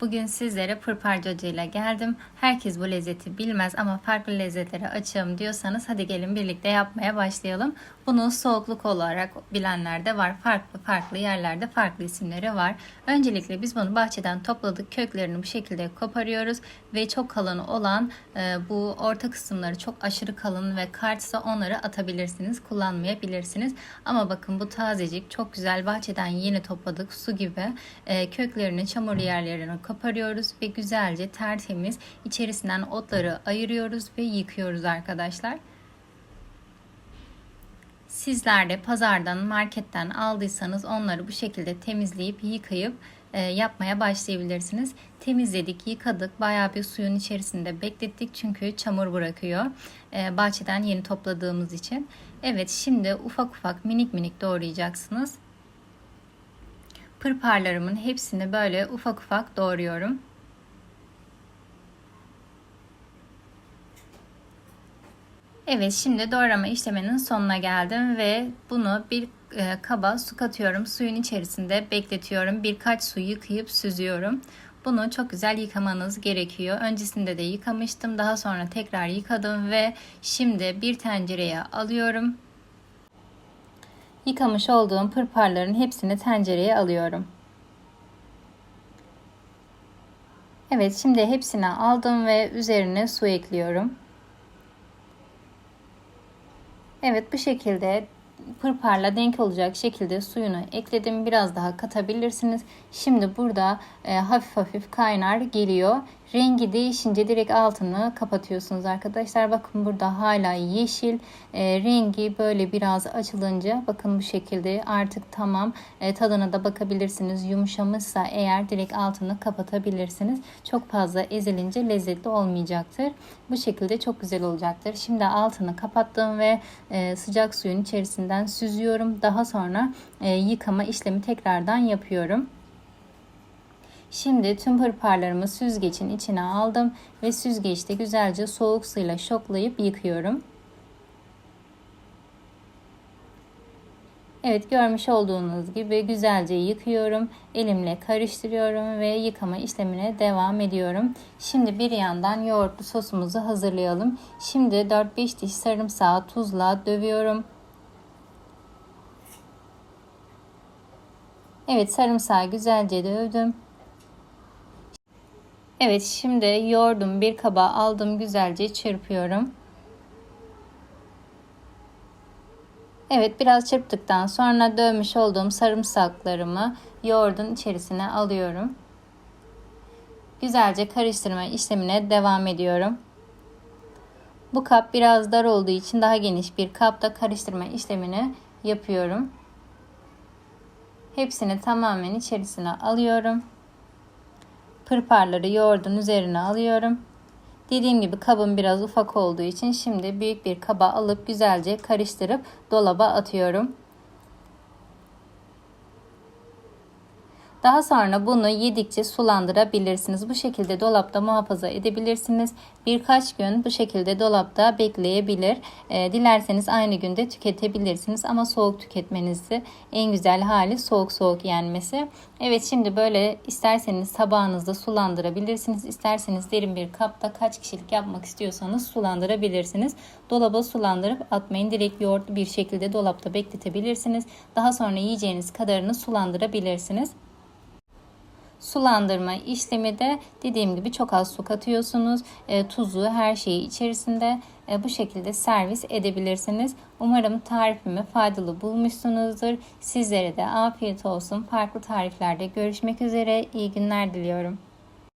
Bugün sizlere pırparcacı ile geldim. Herkes bu lezzeti bilmez ama farklı lezzetlere açığım diyorsanız hadi gelin birlikte yapmaya başlayalım. Bunu soğukluk olarak bilenler de var. Farklı farklı yerlerde farklı isimleri var. Öncelikle biz bunu bahçeden topladık. Köklerini bu şekilde koparıyoruz ve çok kalın olan e, bu orta kısımları çok aşırı kalın ve kartsa onları atabilirsiniz. Kullanmayabilirsiniz. Ama bakın bu tazecik çok güzel bahçeden yeni topladık su gibi e, köklerini çamur yerlerini koparıyoruz ve güzelce tertemiz içerisinden otları ayırıyoruz ve yıkıyoruz arkadaşlar. Sizler de pazardan, marketten aldıysanız onları bu şekilde temizleyip yıkayıp e, yapmaya başlayabilirsiniz. Temizledik, yıkadık, bayağı bir suyun içerisinde beklettik çünkü çamur bırakıyor. E, bahçeden yeni topladığımız için. Evet, şimdi ufak ufak minik minik doğrayacaksınız. Pırparlarımın hepsini böyle ufak ufak doğruyorum. Evet şimdi doğrama işleminin sonuna geldim ve bunu bir e, kaba su katıyorum. Suyun içerisinde bekletiyorum. Birkaç su yıkayıp süzüyorum. Bunu çok güzel yıkamanız gerekiyor. Öncesinde de yıkamıştım. Daha sonra tekrar yıkadım ve şimdi bir tencereye alıyorum. Yıkamış olduğum pırparların hepsini tencereye alıyorum. Evet şimdi hepsini aldım ve üzerine su ekliyorum. Evet bu şekilde pırparla denk olacak şekilde suyunu ekledim. Biraz daha katabilirsiniz. Şimdi burada e, hafif hafif kaynar geliyor. Rengi değişince direkt altını kapatıyorsunuz arkadaşlar. Bakın burada hala yeşil. E, rengi böyle biraz açılınca bakın bu şekilde artık tamam. E, tadına da bakabilirsiniz. Yumuşamışsa eğer direkt altını kapatabilirsiniz. Çok fazla ezilince lezzetli olmayacaktır. Bu şekilde çok güzel olacaktır. Şimdi altını kapattım ve e, sıcak suyun içerisinden süzüyorum. Daha sonra e, yıkama işlemi tekrardan yapıyorum. Şimdi tüm hırparlarımı süzgecin içine aldım ve süzgeçte güzelce soğuk suyla şoklayıp yıkıyorum. Evet görmüş olduğunuz gibi güzelce yıkıyorum. Elimle karıştırıyorum ve yıkama işlemine devam ediyorum. Şimdi bir yandan yoğurtlu sosumuzu hazırlayalım. Şimdi 4-5 diş sarımsağı tuzla dövüyorum. Evet sarımsağı güzelce dövdüm. Evet şimdi yoğurdum bir kaba aldım güzelce çırpıyorum. Evet biraz çırptıktan sonra dövmüş olduğum sarımsaklarımı yoğurdun içerisine alıyorum. Güzelce karıştırma işlemine devam ediyorum. Bu kap biraz dar olduğu için daha geniş bir kapta karıştırma işlemini yapıyorum. Hepsini tamamen içerisine alıyorum. Pırparları yoğurdun üzerine alıyorum. Dediğim gibi kabım biraz ufak olduğu için şimdi büyük bir kaba alıp güzelce karıştırıp dolaba atıyorum. Daha sonra bunu yedikçe sulandırabilirsiniz. Bu şekilde dolapta muhafaza edebilirsiniz. Birkaç gün bu şekilde dolapta bekleyebilir. E, dilerseniz aynı günde tüketebilirsiniz ama soğuk tüketmenizi en güzel hali soğuk soğuk yenmesi. Evet şimdi böyle isterseniz tabağınızda sulandırabilirsiniz. İsterseniz derin bir kapta kaç kişilik yapmak istiyorsanız sulandırabilirsiniz. Dolaba sulandırıp atmayın. Direkt yoğurtlu bir şekilde dolapta bekletebilirsiniz. Daha sonra yiyeceğiniz kadarını sulandırabilirsiniz. Sulandırma işlemi de dediğim gibi çok az su katıyorsunuz. E, tuzu her şeyi içerisinde e, bu şekilde servis edebilirsiniz. Umarım tarifimi faydalı bulmuşsunuzdur. Sizlere de afiyet olsun. Farklı tariflerde görüşmek üzere. İyi günler diliyorum.